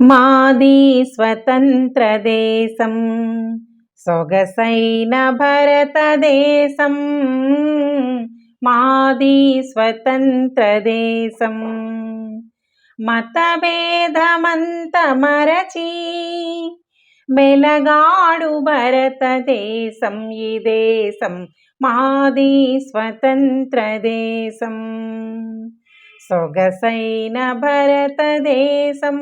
మాది స్వతంత్ర దేశం సొగసైన భరతదేశం. మాది స్వతంత్ర దేశం మతభేదమంత మరచి మెలగాడు భరతదేశం. ఈ దేశం మాది స్వతంత్ర దేశం సొగసైన భరతదేశం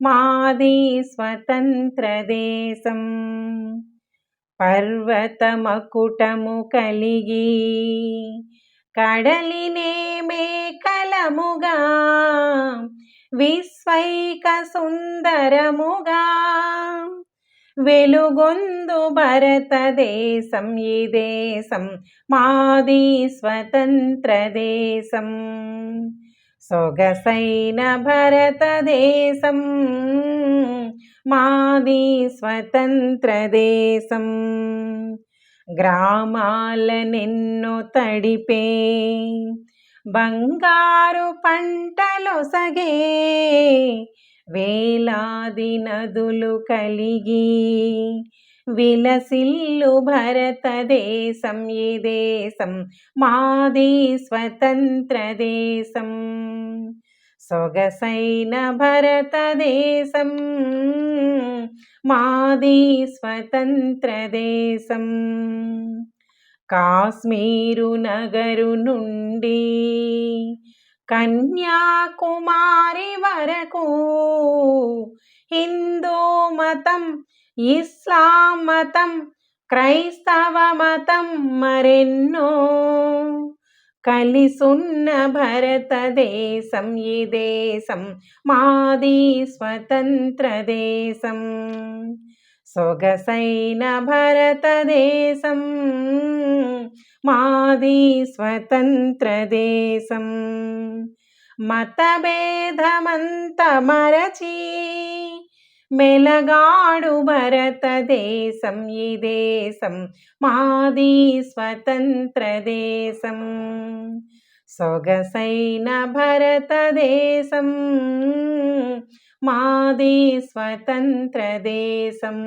మాది స్వతంత్ర దేశం పర్వతమకుటము కలిగి కడలినే మేకలముగా విశ్వైక సుందరముగా వెలుగొందు భరతదేశం ఈ దేశం మాది స్వతంత్ర దేశం సొగసైన భరతదేశం మాది స్వతంత్ర దేశం గ్రామాలనెన్నో తడిపే బంగారు పంటలు సగే వేలాది నదులు కలిగి విలసిల్లు భరతదేశం ఈ దేశం? మాది స్వతంత్ర దేశం. సొగసైన భరతదేశం మాది స్వతంత్ర దేశం. కాశ్మీరు నగరు నుండి కన్యాకుమారి వరకు హిందూ మతం ఇస్లాం మతం క్రైస్తవ మతం మరెన్నో కలిసున్న భరతదేశం ఈ దేశం మాది స్వతంత్ర దేశం. సొగసైన భరతదేశం మాది స్వతంత్ర దేశం మతభేదమంత మరచి మెలగాడు భరతదేశం ఈ దేశం మాది స్వతంత్ర దేశం సొగసైన భరతదేశం मादे स्वतन्त्रदेशम्